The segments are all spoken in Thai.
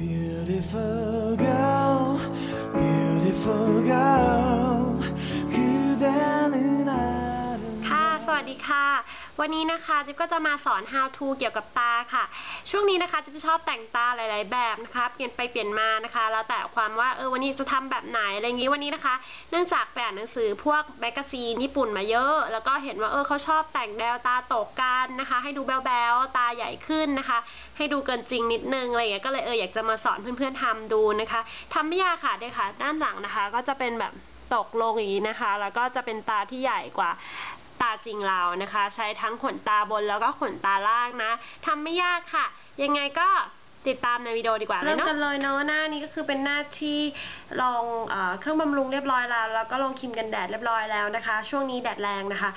Beautiful girl, beautiful girl. วันนี้นะคะจิ๊บก็จะมาสอน how to เกี่ยวกับตาค่ะ ช่วงนี้นะคะจิ๊บจะชอบแต่งตาหลาย ๆ แบบนะคะเปลี่ยนไปเปลี่ยนมานะคะ แล้วแต่ความว่าเออวันนี้จะทำแบบไหนอะไรอย่างนี้วันนี้นะคะ เนื่องจากไปอ่านหนังสือพวกแมกกาซีนญี่ปุ่นมาเยอะ แล้วก็เห็นว่าเออเขาชอบแต่งแววตาตกกันนะคะ ให้ดูแบ๊วๆตาใหญ่ขึ้นนะคะ ให้ดูเกินจริงนิดนึงอะไรอย่างเงี้ยก็เลยเอออยากจะมาสอนเพื่อน ๆทำดูนะคะทำไม่ยากค่ะเด้ค่ะ ด้านหลังนะคะ ก็จะเป็นแบบตกลงอย่างนี้นะคะ แล้วก็จะเป็นตาที่ใหญ่กว่า ตาจริงเรานะคะ ใช้ทั้งขนตาบนแล้วก็ขนตาล่างนะทำไม่ยากค่ะ ยังไงก็ติดตามในวิดีโอดีกว่าเริ่มกันเลยเนาะหน้านี้ก็คือเป็นหน้าที่ลองเอเครื่องบำรุงเรียบร้อยแล้ว แล้วก็ลงครีมกันแดดเรียบร้อยแล้วนะคะ ช่วงนี้แดดแรงนะคะ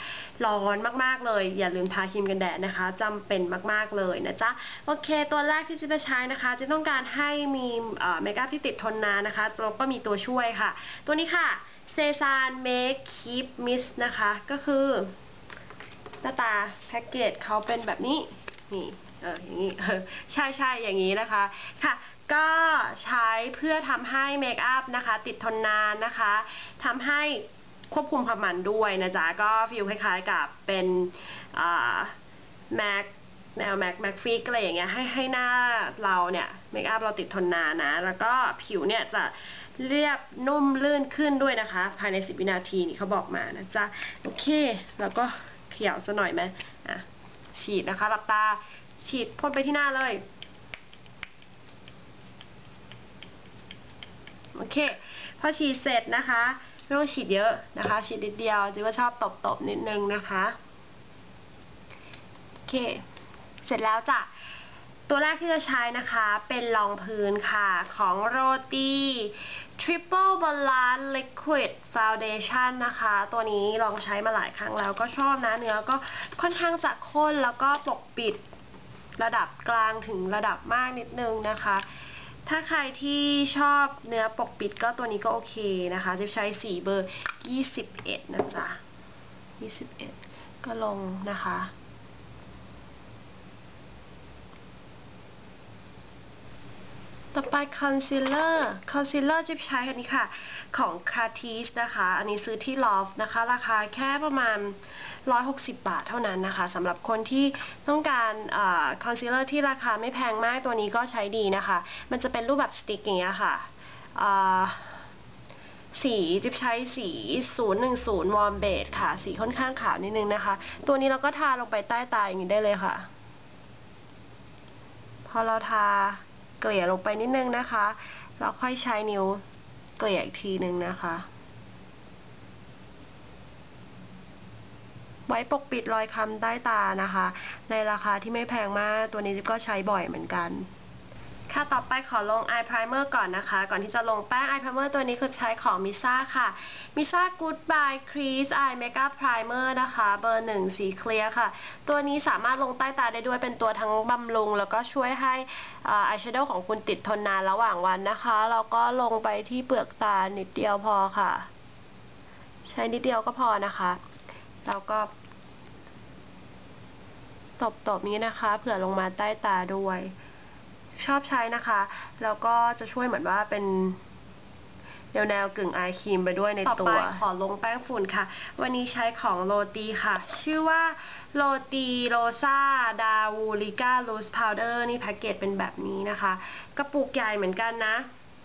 ร้อนมากๆเลย อย่าลืมทาครีมกันแดดนะคะจำเป็นมากๆเลยนะจ๊ะโอเค ตัวแรกที่จะไปใช้นะคะ จะต้องการให้มีเมคอัพที่ติดทนนานนะคะแล้วก็มีตัวช่วยค่ะ ตัวนี้ค่ะเซซานเมคคีปมิสนะคะ ก็คือ หน้าตาแพ็กเกจเขาเป็นแบบนี้ นี่ เอออย่างนี้เออใช่ใช่อย่างนี้นะคะ ค่ะ ก็ใช้เพื่อทำให้เมคอัพนะคะ ติดทนนานนะคะทำให้ควบคุมความมันด้วยนะจ๊ะ ก็ฟิลคล้ายๆกับเป็นแม็กแนวแม็กแม็กฟิกอะไรอย่างเงี้ยให้ให้หน้าเราเนี่ยเมคอัพเราติดทนนานนะ แล้วก็ผิวเนี่ยจะเรียบนุ่มลื่นขึ้นด้วยนะคะ ภายใน 10 วินาทีนี่เขาบอกมานะจ๊ะ โอเค แล้วก็ เขียวซะหน่อยไหมอะฉีดนะคะหลับตาฉีดพ่นไปที่หน้าเลยโอเค พอฉีดเสร็จนะคะไม่ต้องฉีดเยอะนะคะ ฉีดนิดเดียวจิว่าชอบตบๆนิดนึงนะคะ โอเค เสร็จแล้วจ้ะ ตัวแรกที่จะใช้นะคะเป็นรองพื้นค่ะ ของโรตี Triple Balance Liquid Foundation นะคะ ตัวนี้ลองใช้มาหลายครั้งแล้วก็ชอบนะ เนื้อก็ค่อนข้างจะข้นแล้วก็ปกปิดระดับกลางถึงระดับมากนิดนึงนะคะ ถ้าใครที่ชอบเนื้อปกปิดก็ตัวนี้ก็โอเคนะคะ จะใช้สีเบอร์ 21 นะจ๊ะ 21 ก็ลงนะคะ ต่อไปคอนซีลเลอร์คอนซีลเลอร์จิบใช้อันนี้ค่ะ ของ c a t i s นะคะ อันนี้ซื้อที่ Loft นะคะ ราคาแค่ประมาณ 160 บาทเท่านั้นนะคะสำหรับคนที่ต้องการคอนซีลเลอร์ที่ราคาไม่แพงมากตัวนี้ก็ใช้ดีนะคะ มันจะเป็นรูปแบบสติ๊กอย่างเงี้ยค่ะสีจิบใช้สี 010 Warm Beige ค่ะ สีค่อนข้างขาวนิดนึงนะคะ ตัวนี้เราก็ทาลงไปใต้ตาอย่างนี้ได้เลยค่ะ พอเราทา เกลี่ยลงไปนิดนึงนะคะ แล้วค่อยใช้นิ้วเกลี่ยอีกทีนึงนะคะไว้ปกปิดรอยคำใต้ตานะคะ ในราคาที่ไม่แพงมาก ตัวนี้ก็ใช้บ่อยเหมือนกัน ค่ะต่อไปขอลง eye primer ก่อนนะคะ ก่อนที่จะลงแป้ง eye primer ตัวนี้คือใช้ของมิซ่าค่ะมิซ่า Goodbye Crease Eye Makeup Primer นะคะ เบอร์หนึ่งสีเคลียร์ค่ะ ตัวนี้สามารถลงใต้ตาได้ด้วยเป็นตัวทั้งบำรุง แล้วก็ช่วยให้อายแชโดว์ของคุณติดทนนานระหว่างวันนะคะ แล้วก็ลงไปที่เปลือกตานิดเดียวพอค่ะ ใช้นิดเดียวก็พอนะคะ แล้วก็ ตบๆนี้นะคะ เผื่อลงมาใต้ตาด้วย ชอบใช้นะคะ แล้วก็จะช่วยเหมือนว่าเป็นแนวแนวกึ่งไอครีมไปด้วยในตัวต่อไปขอลงแป้งฝุ่นค่ะ วันนี้ใช้ของโรตีค่ะ ชื่อว่าโรตีโรซาดาวูลิก้าลูสพาวเดอร์นี่แพ็กเกจเป็นแบบนี้นะคะ กระปุกใหญ่เหมือนกันนะ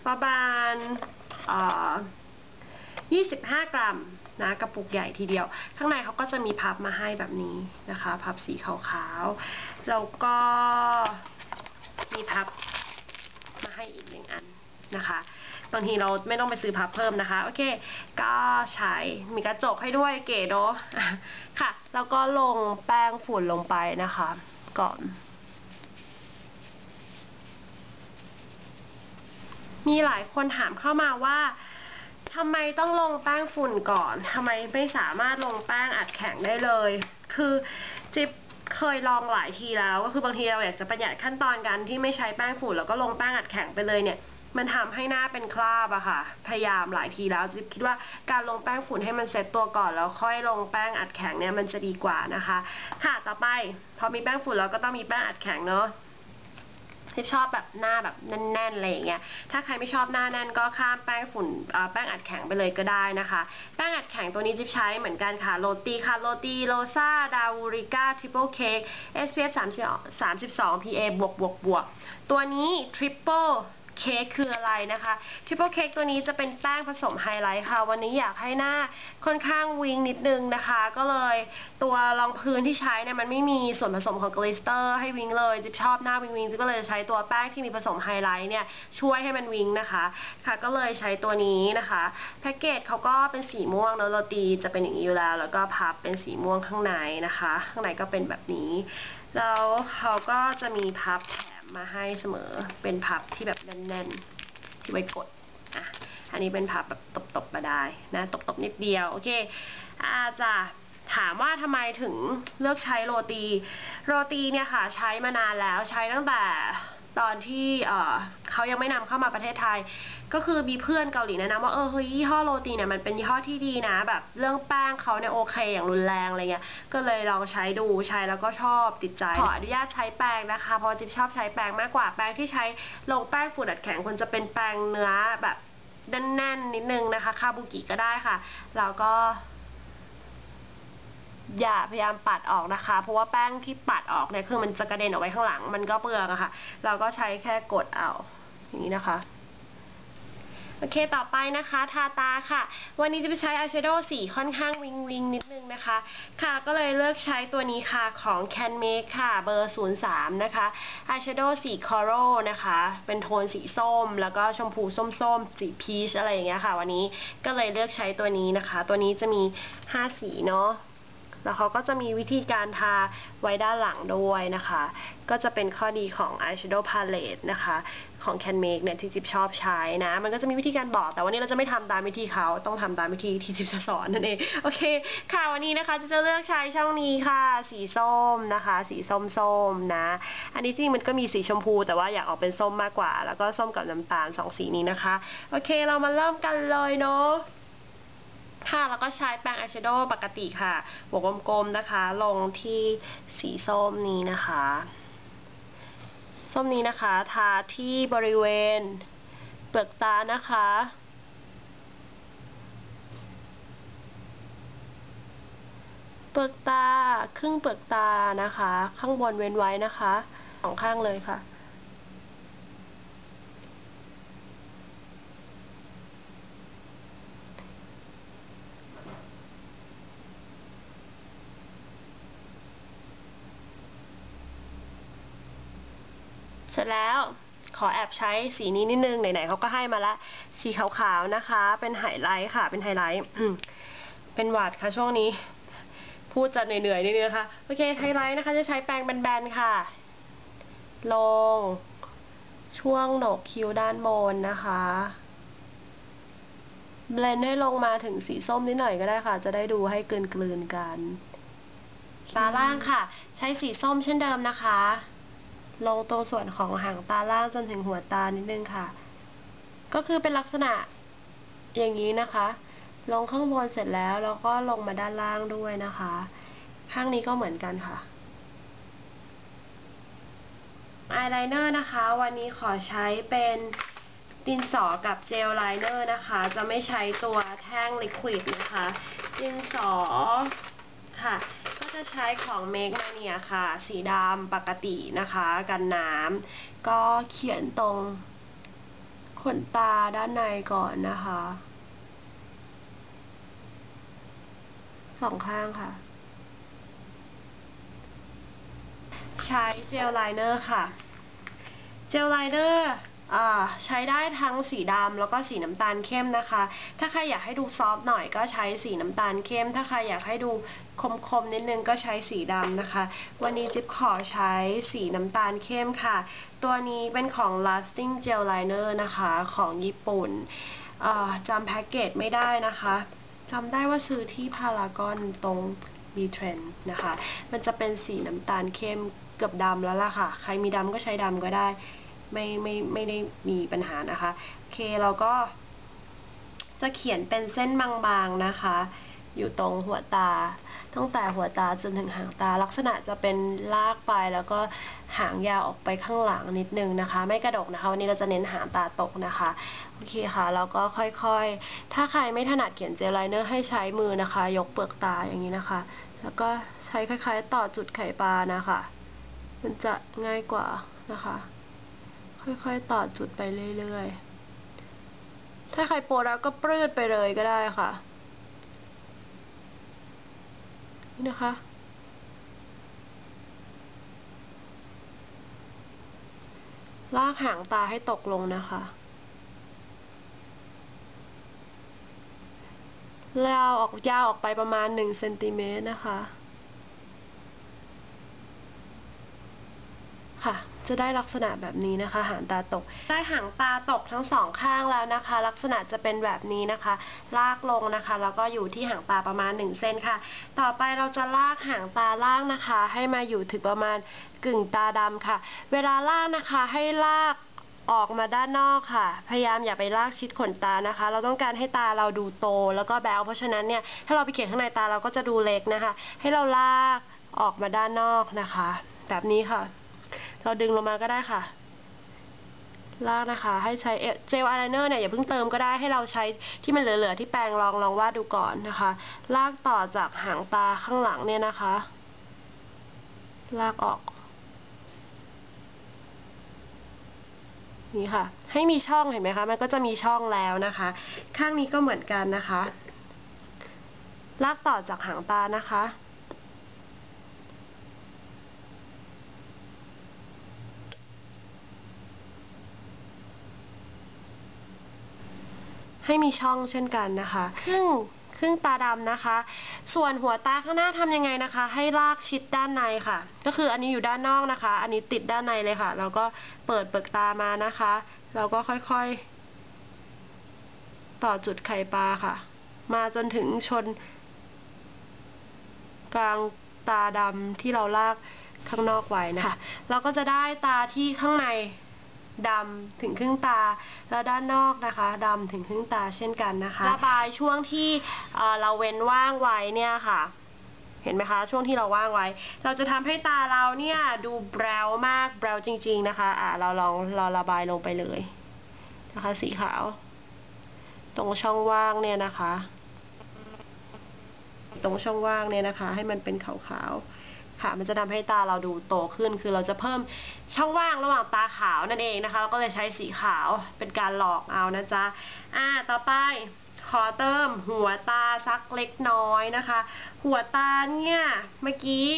ประมาณเอ่อ25 กรัมนะกระปุกใหญ่ทีเดียว ข้างในเขาก็จะมีพับมาให้แบบนี้นะคะ พับสีขาวๆ แล้วก็ มีพับมาให้อีกหนึ่งอันนะคะ บางทีเราไม่ต้องไปซื้อพับเพิ่มนะคะ โอเค ก็ใช้มีกระจกให้ด้วยเก๋เนาะค่ะ แล้วก็ลงแป้งฝุ่นลงไปนะคะ ก่อน มีหลายคนถามเข้ามาว่าทำไมต้องลงแป้งฝุ่นก่อนทำไมไม่สามารถลงแป้งอัดแข็งได้เลย คือจิ๊บ เคยลองหลายทีแล้ว ก็คือบางทีเราอยากจะประหยัดขั้นตอนกันที่ไม่ใช้แป้งฝุ่นแล้วก็ลงแป้งอัดแข็งไปเลยเนี่ย มันทำให้หน้าเป็นคราบอะค่ะ พยายามหลายทีแล้วจิ๊บคิดว่าการลงแป้งฝุ่นให้มันเซ็ตตัวก่อนแล้วค่อยลงแป้งอัดแข็งเนี่ยมันจะดีกว่านะคะ ค่ะต่อไปพอมีแป้งฝุ่นแล้วก็ต้องมีแป้งอัดแข็งเนาะ ทิปชอบแบบหน้าแบบแน่นๆอะไรอย่างเงี้ย ถ้าใครไม่ชอบหน้าแน่นก็ข้ามแป้งฝุ่นแป้งอัดแข็งไปเลยก็ได้นะคะ แป้งอัดแข็งตัวนี้จิ๊บใช้เหมือนกันค่ะ โรตีค่ะ โรตีโรซาดาวูริก้าทริปเปิลเค้ก SPF 32 PA บวกบวกบวกตัวนี้ทริปเปิล เค้กคืออะไรนะคะทริปเปิลเค้กตัวนี้จะเป็นแป้งผสมไฮไลท์ค่ะ วันนี้อยากให้หน้าค่อนข้างวิงนิดนึงนะคะ ก็เลยตัวรองพื้นที่ใช้เนี่ยมันไม่มีส่วนผสมของกลิสเตอร์ให้วิงเลยจิ๊บชอบหน้าวิงวิงจิ๊บก็เลยใช้ตัวแป้งที่มีผสมไฮไลท์เนี่ยช่วยให้มันวิงนะคะค่ะ ก็เลยใช้ตัวนี้นะคะแพ็กเกจเขาก็เป็นสีม่วงเนอะโรตีจะเป็นอย่างนี้อยู่แล้ว แล้วก็พับเป็นสีม่วงข้างในนะคะ ข้างในก็เป็นแบบนี้แล้วเขาก็จะมีพับแถ มาให้เสมอเป็นพับที่แบบแน่นๆ ที่ไว้กดอะอันนี้เป็นพับแบบตบๆมาได้นะตบๆนิดเดียว โอเคอาจะถามว่าทำไมถึงเลือกใช้โรตี โรตีเนี่ยค่ะ ใช้มานานแล้วใช้ตั้งแต่ ตอนที่เขายังไม่นำเข้ามาประเทศไทย ก็คือมีเพื่อนเกาหลีแนะนำว่าเออเฮ้ยยี่ห้อโรตีเนี่ยมันเป็นยี่ห้อที่ดีนะ แบบเรื่องแป้งเขาเนี่ยโอเคอย่างรุนแรงอะไรเงี้ยก็เลยลองใช้ดูใช้แล้วก็ชอบติดใจขออนุญาตใช้แป้งนะคะ เพราะจิ๊บชอบใช้แป้งมากกว่าแป้งที่ใช้ลงแป้งฝุ่นอัดแข็งควรจะเป็นแป้งเนื้อแบบแน่นๆนิดนึงนะคะคาบุกิก็ได้ค่ะแล้วก็ อย่าพยายามปัดออกนะคะ เพราะว่าแป้งที่ปัดออกเนี่ยคือมันจะกระเด็นออกไปข้างหลัง มันก็เปลืองอะค่ะ เราก็ใช้แค่กดเอาอย่างนี้นะคะโอเค ต่อไปนะคะ ทาตาค่ะ วันนี้จะไปใช้อายแชโดว์สีค่อนข้างวิงวิงนิดนึงนะคะ ค่ะ ก็เลยเลือกใช้ตัวนี้ค่ะของ Can Make ค่ะ เบอร์ 03 นะคะอายแชโดว์สี Coral นะคะ เป็นโทนสีส้ม แล้วก็ชมพูส้มๆ สีพีชอะไรอย่างเงี้ยค่ะ วันนี้ก็เลยเลือกใช้ตัวนี้นะคะ ตัวนี้จะมี 5 สีเนาะ แล้วเขาก็จะมีวิธีการทาไว้ด้านหลังด้วยนะคะ ก็จะเป็นข้อดีของ eyeshadow palette นะคะ ของ Can Make เนี่ยที่จิ๊บชอบใช้นะ มันก็จะมีวิธีการบอกแต่วันนี้เราจะไม่ทำตามวิธีเขาต้องทำตามวิธีที่จิ๊บจะสอนนั่นเอง โอเค ค่ะวันนี้นะคะจะจะเลือกใช้ช่องนี้ค่ะ สีส้มนะคะ สีส้มๆนะ อันนี้จริงมันก็มีสีชมพูแต่ว่าอยากออกเป็นส้มมากกว่า แล้วก็ส้มกับน้ำตาลสองสีนี้นะคะ โอเคเรามาเริ่มกันเลยเนาะ ค่ะ แล้วก็ใช้แปรงอายแชโดว์ปกติค่ะหัวกลมๆนะคะ ลงที่สีส้มนี้นะคะ ส้มนี้นะคะ ทาที่บริเวณเปลือกตานะคะ เปลือกตา ครึ่งเปลือกตานะคะ ข้างบนเว้นไว้นะคะสองข้างเลยค่ะ ร็จแล้วขอแอบใช้สีนี้นิดนึง ไหนๆเขาก็ให้มาละ สีขาวๆนะคะ เป็นไฮไลท์ค่ะ เป็นไฮไลท์ เป็นหวัดค่ะช่วงนี้ พูดจะเหนื่อยๆนิดนึงนะคะ โอเค ไฮไลท์นะคะ จะใช้แปรงแบนๆค่ะ ลง ช่วงโหนกคิ้วด้านบนนะคะ เบลนด์ให้ลงมาถึงสีส้มนิดหน่อยก็ได้ค่ะ จะได้ดูให้กลืนๆกัน ตาล่างค่ะ ใช้สีส้มเช่นเดิมนะคะ ลงตรงส่วนของหางตาล่างจนถึงหัวตานิดนึงค่ะ ก็คือเป็นลักษณะอย่างนี้นะคะ ลงข้างบนเสร็จแล้วแล้วก็ลงมาด้านล่างด้วยนะคะ ข้างนี้ก็เหมือนกันค่ะอายไลเนอร์นะคะ วันนี้ขอใช้เป็นดินสอกับเจลไลเนอร์นะคะ จะไม่ใช้ตัวแท่งลิควิดนะคะ ดินสอค่ะ จะใช้ของ Make Mania ค่ะ สีดำปกตินะคะ กันน้ำก็เขียนตรงขนตาด้านในก่อนนะคะสองข้างค่ะ ใช้เจลไลเนอร์ค่ะ เจลไลเนอร์ ใช้ได้ทั้งสีดำแล้วก็สีน้ำตาลเข้มนะคะ ถ้าใครอยากให้ดูซอฟต์หน่อยก็ใช้สีน้ำตาลเข้ม ถ้าใครอยากให้ดูคมๆนิดนึงก็ใช้สีดำนะคะ วันนี้จิ๊บขอใช้สีน้ำตาลเข้มค่ะ ตัวนี้เป็นของ lasting gel liner นะคะของญี่ปุ่นจำแพ็กเกจไม่ได้นะคะจำได้ว่าซื้อที่พารากอนตรง b t r e n d นะคะ มันจะเป็นสีน้ำตาลเข้มเกือบดำแล้วล่ะค่ะ ใครมีดำก็ใช้ดำก็ได้ ไม่ไม่ไม่ได้มีปัญหานะคะโอเคเราก็ จะเขียนเป็นเส้นบางๆนะคะ อยู่ตรงหัวตา ตั้งแต่หัวตาจนถึงหางตา ลักษณะจะเป็นลากไปแล้วก็หางยาวออกไปข้างหลังนิดนึงนะคะ ไม่กระดกนะคะ วันนี้เราจะเน้นหางตาตกนะคะโอเคค่ะแล้วก็ค่อยๆ ถ้าใครไม่ถนัดเขียนเจลไลเนอร์ให้ใช้มือนะคะ ยกเปลือกตาอย่างนี้นะคะ แล้วก็ใช้คล้ายๆ ต่อจุดไข่ปลานะคะ มันจะง่ายกว่านะคะ ค่อยๆต่อจุดไปเรื่อยๆ ถ้าใครโปรแล้วก็ปลื้ดไปเลยก็ได้ค่ะ นี่นะคะ ลากหางตาให้ตกลงนะคะยาวออกยาวออกไปประมาณหนึ่งเซนติเมตรนะคะ ค่ะ จะได้ลักษณะแบบนี้นะคะ หางตาตก ได้หางตาตกทั้งสองข้างแล้วนะคะ ลักษณะจะเป็นแบบนี้นะคะ ลากลงนะคะ แล้วก็อยู่ที่หางตาประมาณ1เซนค่ะ ต่อไปเราจะลากหางตาล่างนะคะ ให้มาอยู่ถึงประมาณกึ่งตาดำค่ะ เวลาลากนะคะให้ลากออกมาด้านนอกค่ะ พยายามอย่าไปลากชิดขนตานะคะ เราต้องการให้ตาเราดูโตแล้วก็แบวเพราะฉะนั้นเนี่ย ถ้าเราไปเขียนข้างในตาเราก็จะดูเล็กนะคะ ให้เราลากออกมาด้านนอกนะคะ แบบนี้ค่ะ เราดึงลงมาก็ได้ค่ะลากนะคะ ให้ใช้เจลอายไลเนอร์เนี่ยอย่าเพิ่งเติมก็ได้ให้เราใช้ที่มันเหลือๆที่แปรงลองลองวาดดูก่อนนะคะ ลากต่อจากหางตาข้างหลังเนี่ยนะคะ ลากออกนี่ค่ะ ให้มีช่องเห็นไหมคะ มันก็จะมีช่องแล้วนะคะ ข้างนี้ก็เหมือนกันนะคะ ลากต่อจากหางตานะคะ ให้มีช่องเช่นกันนะคะครึ่งครึ่งตาดำนะคะ ส่วนหัวตาข้างหน้าทำยังไงนะคะ ให้ลากชิดด้านในค่ะ ก็คืออันนี้อยู่ด้านนอกนะคะ อันนี้ติดด้านในเลยค่ะ แล้วก็เปิดเปลือกตามานะคะ เราก็ค่อยๆ ต่อจุดไข่ปลาค่ะ มาจนถึงชน กลางตาดำที่เราลากข้างนอกไว้นะคะ เราก็จะได้ตาที่ข้างใน ดำถึงครึ่งตา แล้วด้านนอกนะคะดำถึงครึ่งตาเช่นกันนะคะ ระบายช่วงที่เราเว้นว่างไว้เนี่ยค่ะเห็นไหมคะ ช่วงที่เราว่างไว้ เราจะทำให้ตาเราเนี่ยดูแบรวมากแบรวจริง ๆนะคะ อ่าเราลองเราระบายลงไปเลยนะคะสีขาว ตรงช่องว่างเนี่ยนะคะ ตรงช่องว่างเนี่ยนะคะ ให้มันเป็นขาวๆ ค่ะ มันจะทำให้ตาเราดูโตขึ้น คือเราจะเพิ่มช่องว่างระหว่างตาขาวนั่นเองนะคะ เราก็เลยใช้สีขาวเป็นการหลอกเอานะจ๊ะ อ่า ต่อไปขอเติมหัวตาสักเล็กน้อยนะคะ หัวตาเนี่ยเมื่อกี้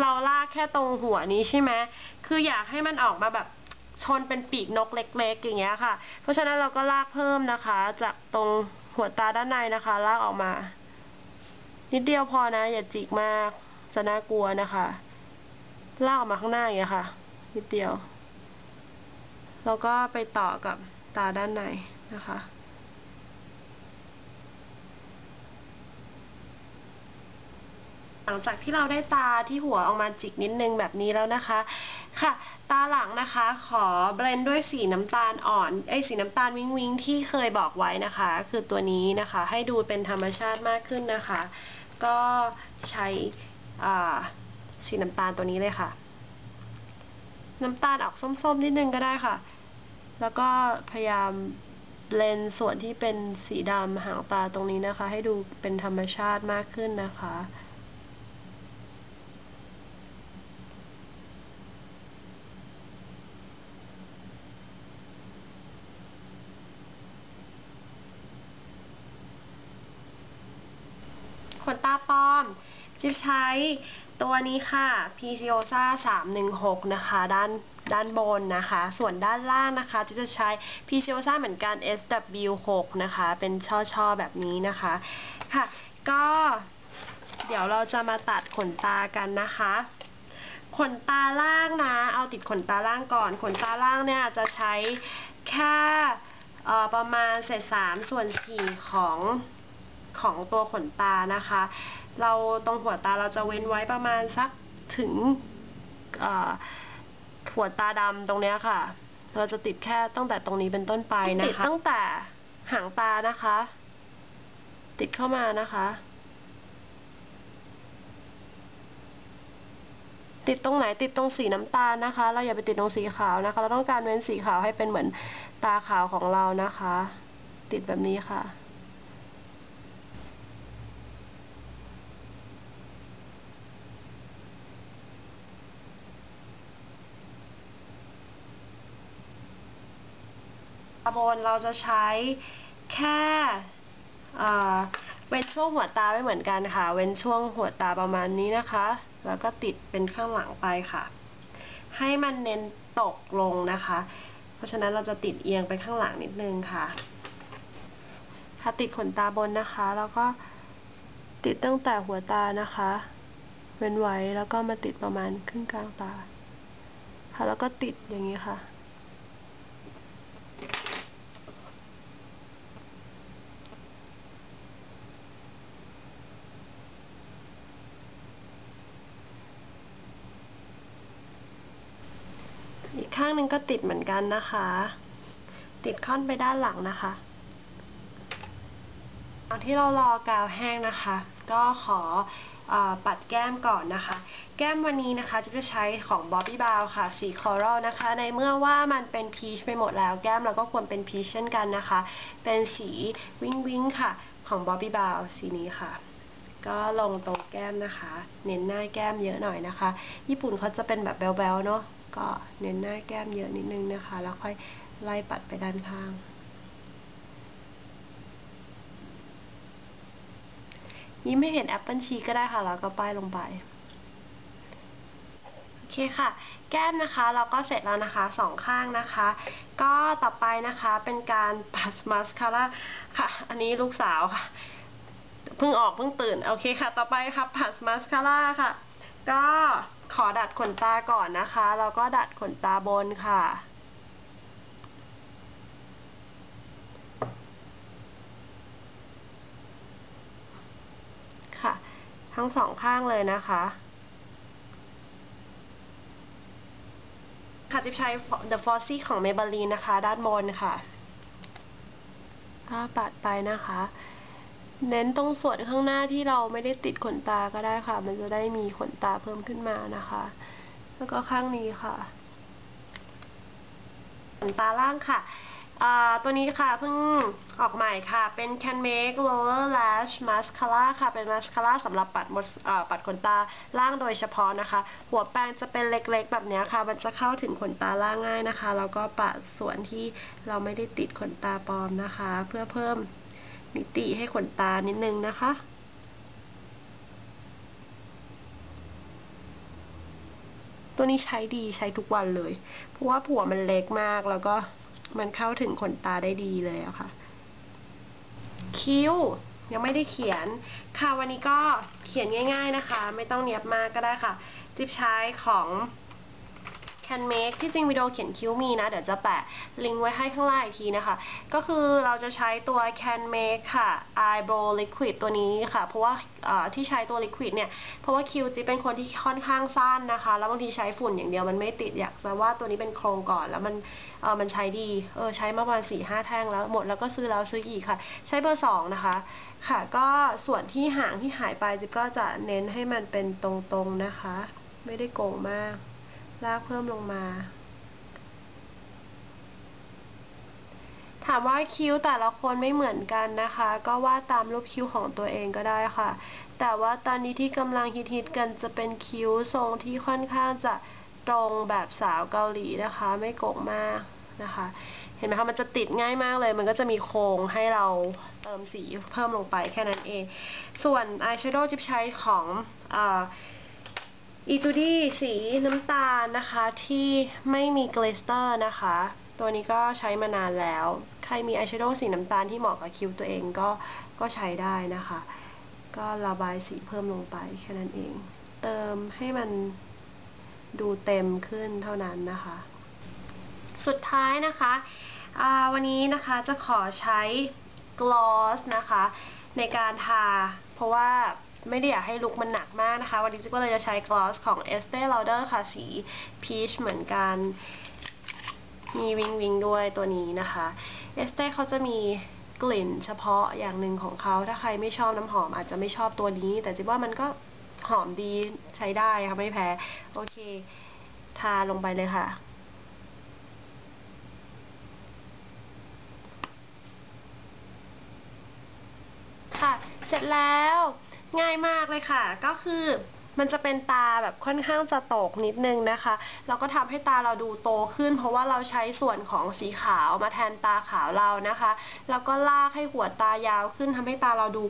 เราลากแค่ตรงหัวนี้ใช่ไหมคืออยากให้มันออกมาแบบชนเป็นปีกนกเล็ก ๆ อย่างเงี้ยค่ะ เพราะฉะนั้นเราก็ลากเพิ่มนะคะ จากตรงหัวตาด้านในนะคะ ลากออกมา นิดเดียวพอนะ อย่าจิกมาก จะน่ากลัวนะคะลากออกมาข้างหน้าอย่างเงี้ยค่ะ นิดเดียว แล้วก็ไปต่อกับตาด้านในนะคะ หลังจากที่เราได้ตาที่หัวออกมาจิกนิดนึงแบบนี้แล้วนะคะ ค่ะ ตาหลังนะคะ ขอเบลนด์ด้วยสีน้ำตาลอ่อนไอ้สีน้ำตาลวิงวิงที่เคยบอกไว้นะคะ คือตัวนี้นะคะ ให้ดูเป็นธรรมชาติมากขึ้นนะคะ ก็ใช้ สีน้ำตาลตัวนี้เลยค่ะ น้ำตาลออกส้มๆนิดนึงก็ได้ค่ะ แล้วก็พยายามเบลนส่วนที่เป็นสีดำหางตาตรงนี้นะคะ ให้ดูเป็นธรรมชาติมากขึ้นนะคะขนตาปลอม จิ๊บใช้ตัวนี้ค่ะ p c o s a 316 นะคะ ด้านด้านบนนะคะ ส่วนด้านล่างนะคะจิ๊บจะใช้ p c o s a เหมือนกัน SW6 นะคะ เป็นช่อๆ แบบนี้นะคะ ค่ะ ก็เดี๋ยวเราจะมาตัดขนตากันนะคะขนตาล่างนะ เอาติดขนตาล่างก่อน ขนตาล่างเนี่ยจะใช้แค่ประมาณเศษสามส่วนสี่ของของตัวขนตานะคะ เราตรงหัวตาเราจะเว้นไว้ประมาณสักถึงหัวตาดำตรงนี้ค่ะ เราจะติดแค่ตั้งแต่ตรงนี้เป็นต้นไปนะคะ ติดตั้งแต่หางตานะคะ ติดเข้ามานะคะ ติดตรงไหนติดตรงสีน้ำตาลนะคะ เราอย่าไปติดตรงสีขาวนะคะ เราต้องการเว้นสีขาวให้เป็นเหมือนตาขาวของเรานะคะ ติดแบบนี้ค่ะ ตาบนเราจะใช้แค่เอ่อเว้นช่วงหัวตาไม่เหมือนกันค่ะ เว้นช่วงหัวตาประมาณนี้นะคะ แล้วก็ติดเป็นข้างหลังไปค่ะ ให้มันเน้นตกลงนะคะ เพราะฉะนั้นเราจะติดเอียงไปข้างหลังนิดนึงค่ะถ้าติดขนตาบนนะคะ แล้วก็ติดตั้งแต่หัวตานะคะ เว้นไว้แล้วก็มาติดประมาณครึ่งกลางตา ค่ะ แล้วก็ติดอย่างนี้ค่ะ อีกข้างหนึ่งก็ติดเหมือนกันนะคะ ติดค่อนไปด้านหลังนะคะตอนที่เรารอกาวแห้งนะคะ ก็ขออปัดแก้มก่อนนะคะ แก้มวันนี้นะคะจะจะใช้ของ Bobbi b o w ค่ะ สีคอรัลนะคะ ในเมื่อว่ามันเป็นพีชไปหมดแล้ว แก้มเราก็ควรเป็นพีชเช่นกันนะคะ เป็นสีวิงวิงค่ะ ของ Bobbi b o w สีนี้ค่ะ ก็ลงตรงแก้มนะคะ เน้นหน้าแก้มเยอะหน่อยนะคะ ญี่ปุ่นเขาจะเป็นแบบแบลๆเนาะ ก็เน้นหน้าแก้มเยอะนิดนึงนะคะ แล้วค่อยไล่ปัดไปด้านข้าง ยิ้มให้เห็นแอปเปิลชีก็ได้ค่ะ แล้วก็ป้ายลงไป โอเคค่ะ แก้มนะคะ เราก็เสร็จแล้วนะคะสองข้างนะคะ ก็ต่อไปนะคะเป็นการปัดมาสคาร่าค่ะ อันนี้ลูกสาวค่ะเพิ่งออกเพิ่งตื่น โอเคค่ะ ต่อไปค่ะปัดมาสคาร่าค่ะ ก็ ขอดัดขนตาก่อนนะคะ แล้วก็ดัดขนตาบนค่ะ ค่ะ ทั้งสองข้างเลยนะคะค่ะจะใช้ The Fossi ของ Maybelline นะคะ ด้านบนค่ะ ก็ปัดไปนะคะ เน้นตรงส่วนข้างหน้าที่เราไม่ได้ติดขนตาก็ได้ค่ะ มันจะได้มีขนตาเพิ่มขึ้นมานะคะ แล้วก็ข้างนี้ค่ะ ขนตาล่างค่ะตัวนี้ค่ะเพิ่งออกใหม่ค่ะ เป็น Can Make Lower Lash Mascara ค่ะ เป็นมาสคาร่าสำหรับปัดมดปัดขนตาล่างโดยเฉพาะนะคะ หัวแปรงจะเป็นเล็กๆ แบบนี้ค่ะ มันจะเข้าถึงขนตาล่างง่ายนะคะ แล้วก็ปัดส่วนที่เราไม่ได้ติดขนตาปลอมนะคะ เพื่อเพิ่ม มิติให้ขนตานิดนึงนะคะ ตัวนี้ใช้ดีใช้ทุกวันเลย เพราะว่าผัวมันเล็กมากแล้วก็มันเข้าถึงขนตาได้ดีเลยอะค่ะ คิ้วยังไม่ได้เขียน ค่ะวันนี้ก็เขียนง่าย ๆนะคะ ไม่ต้องเนียบมากก็ได้ค่ะ จิ๊บใช้ของ Can Make ที่จริงวิดีโอเขียนคิ้วมีนะ เดี๋ยวจะแปะลิงก์ไว้ให้ข้างล่างอีกทีนะคะ ก็คือเราจะใช้ตัว Can Make ค่ะ Eyebrow Liquid ตัวนี้ค่ะ เพราะว่าที่ใช้ตัว Liquid เนี่ย เพราะว่าคิ้วจิ๊บเป็นคนที่ค่อนข้างสั้นนะคะ แล้วบางทีใช้ฝุ่นอย่างเดียวมันไม่ติดอยากจะว่าตัวนี้เป็นโครงก่อนแล้วมันเออมันใช้ดี เออใช้มาประมาณสี่ห้าแท่งแล้วหมดแล้วก็ซื้อแล้วซื้ออีกค่ะ ใช้เบอร์สองนะคะ ค่ะ ก็ส่วนที่หางที่หายไปจิก็จะเน้นให้มันเป็นตรงๆนะคะ ไม่ได้โกงมาก ลากเพิ่มลงมา ถามว่าคิ้วแต่ละคนไม่เหมือนกันนะคะ ก็วาดตามรูปคิ้วของตัวเองก็ได้ค่ะ แต่ว่าตอนนี้ที่กำลังฮิตๆกันจะเป็นคิ้วทรงที่ค่อนข้างจะตรงแบบสาวเกาหลีนะคะ ไม่โกงมากนะคะ เห็นไหมคะมันจะติดง่ายมากเลย มันก็จะมีโครงให้เราเติมสีเพิ่มลงไปแค่นั้นเอง ส่วนอายแชโดว์จิ๊บใช้ของอ่า อีตูดี้สีน้ำตาลนะคะที่ไม่มีกลิสเตอร์นะคะ ตัวนี้ก็ใช้มานานแล้ว ใครมีอายแชโดว์สีน้ำตาลที่เหมาะกับคิ้วตัวเองก็ก็ใช้ได้นะคะ ก็ระบายสีเพิ่มลงไปแค่นั้นเอง เติมให้มันดูเต็มขึ้นเท่านั้นนะคะ สุดท้ายนะคะวันนี้นะคะจะขอใช้กลอสนะคะ ในการทาเพราะว่า ไม่ได้อยากให้ลุคมันหนักมากนะคะ วันนี้จิ๊กก็เลยจะใช้กลอสของ Estee Lauder ค่ะสีพีชเหมือนกัน มีวิงวิงด้วยตัวนี้นะคะ Estee เขาจะมีกลิ่นเฉพาะอย่างหนึ่งของเขา ถ้าใครไม่ชอบน้ำหอมอาจจะไม่ชอบตัวนี้ แต่จิ๊บว่ามันก็หอมดีใช้ได้ค่ะไม่แพ้ โอเค ทาลงไปเลยค่ะค่ะ เสร็จแล้ว ง่ายมากเลยค่ะ ก็คือมันจะเป็นตาแบบค่อนข้างจะตกนิดนึงนะคะ เราก็ทำให้ตาเราดูโตขึ้น เพราะว่าเราใช้ส่วนของสีขาวมาแทนตาขาวเรานะคะ แล้วก็ลากให้หัวตายาวขึ้นทำให้ตาเราดู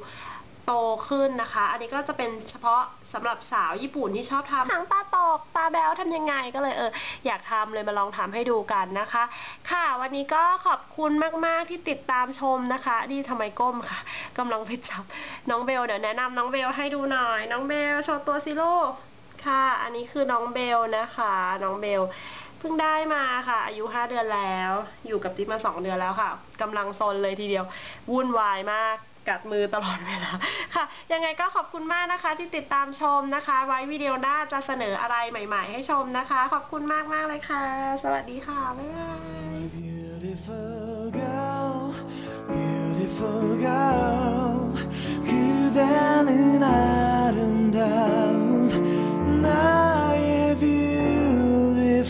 โตขึ้นนะคะ อันนี้ก็จะเป็นเฉพาะ สำหรับสาวญี่ปุ่นที่ชอบทำหางตาตกตาแบ๊วทำยังไงก็เลยเอออยากทำเลยมาลองทำให้ดูกันนะคะ ค่ะ วันนี้ก็ขอบคุณมากๆที่ติดตามชมนะคะนี่ทำไมก้มค่ะกำลังไปจับน้องเบลเดี๋ยวแนะนำน้องเบลให้ดูหน่อย น้องเบลโชว์ตัวสิลูกค่ะ อันนี้คือน้องเบลนะคะ น้องเบลเพิ่งได้มาค่ะ อายุห้าเดือนแล้ว อยู่กับจิ๊บมาสองเดือนแล้วค่ะกำลังซนเลยทีเดียววุ่นวายมาก กัดมือตลอดเวลาค่ะ ยังไงก็ขอบคุณมากนะคะ ที่ติดตามชมนะคะ ไว้วิดีโอหน้าจะเสนออะไรใหม่ ๆ ให้ชมนะคะ ขอบคุณมากมากเลยค่ะ สวัสดีค่ะ บ๊ายบาย Beautiful girl, 그대는 아름다운 나의 beautiful